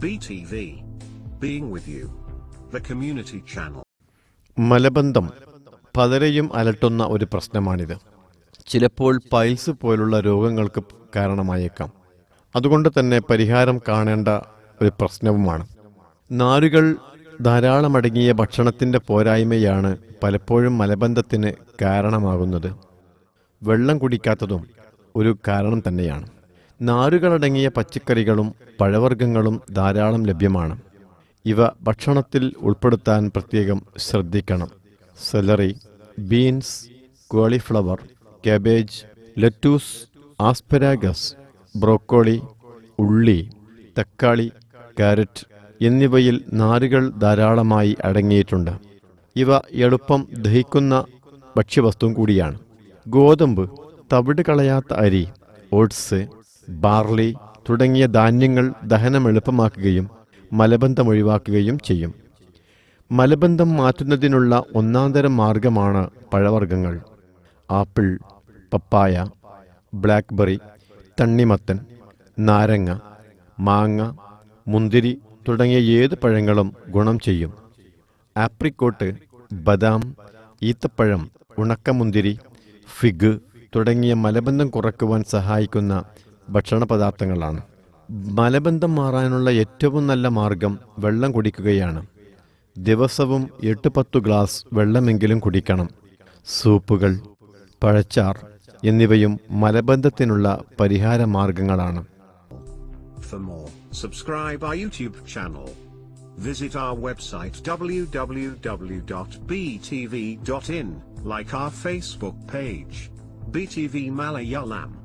BTV. Being with you. The community channel. മലബന്ധം പലരെയും അലട്ടുന്ന ഒരു പ്രശ്നമാണിത് ചിലപ്പോൾ പൈൽസ് പോലുള്ള രോഗങ്ങൾക്ക് കാരണമായേക്കാം അതുകൊണ്ട് തന്നെ പരിഹാരം കാണേണ്ട ഒരു പ്രശ്നവുമാണ് നാരുകൾ ധാരാളമടങ്ങിയ ഭക്ഷണത്തിന്റെ പോരായ്മയാണ് പലപ്പോഴും മലബന്ധത്തിന് കാരണമാകുന്നത് വെള്ളം കുടിക്കാത്തതും ഒരു കാരണം തന്നെയാണ് നാരുകളടങ്ങിയ പച്ചക്കറികളും പഴവർഗങ്ങളും ധാരാളം ലഭ്യമാണ്. ഇവ ഭക്ഷണത്തിൽ ഉൾപ്പെടുത്താൻ പ്രത്യേകം ശ്രദ്ധിക്കണം. Celery beans cauliflower cabbage lettuce asparagus broccoli ഉള്ളി തക്കാളി കാരറ്റ് എന്നിവയിൽ നാരുകൾ ധാരാളമായി അടങ്ങിയിട്ടുണ്ട്. ഇവ എളുപ്പം ദഹിക്കുന്ന ഭക്ഷ്യവസ്തു കൂടിയാണ്. ഗോതമ്പ് തവിട് കളയാത്ത അരി ഓട്സ് ബാർലി തുടങ്ങിയ ധാന്യങ്ങൾ ദഹനം എളുപ്പമാക്കുകയും മലബന്ധം ഒഴിവാക്കുകയും ചെയ്യും. മലബന്ധം മാറ്റുന്നതിനുള്ള ഒന്നാന്തരം മാർഗമാണ് പഴവർഗങ്ങൾ. ആപ്പിൾ പപ്പായ ബ്ലാക്ക്ബെറി തണ്ണിമത്തൻ നാരങ്ങ മാങ്ങ മുന്തിരി തുടങ്ങിയ ഏത് പഴങ്ങളും ഗുണം ചെയ്യും. ആപ്രിക്കോട്ട് ബദാം ഈത്തപ്പഴം ഉണക്കമുന്തിരി ഫിഗ് തുടങ്ങിയ മലബന്ധം കുറക്കുവാൻ സഹായിക്കുന്ന ഭക്ഷണ പദാർത്ഥങ്ങളാണ് മലബന്ധം മാറാനുള്ള ഏറ്റവും നല്ല മാർഗം വെള്ളം കുടിക്കുകയാണ് ദിവസവും എട്ട് പത്തു ഗ്ലാസ് വെള്ളമെങ്കിലും കുടിക്കണം സൂപ്പുകൾ പഴച്ചാർ എന്നിവയും മലബന്ധത്തിനുള്ള പരിഹാര മാർഗങ്ങളാണ്. Visit our website www.btv.in, like our Facebook page. BTV Malayalam.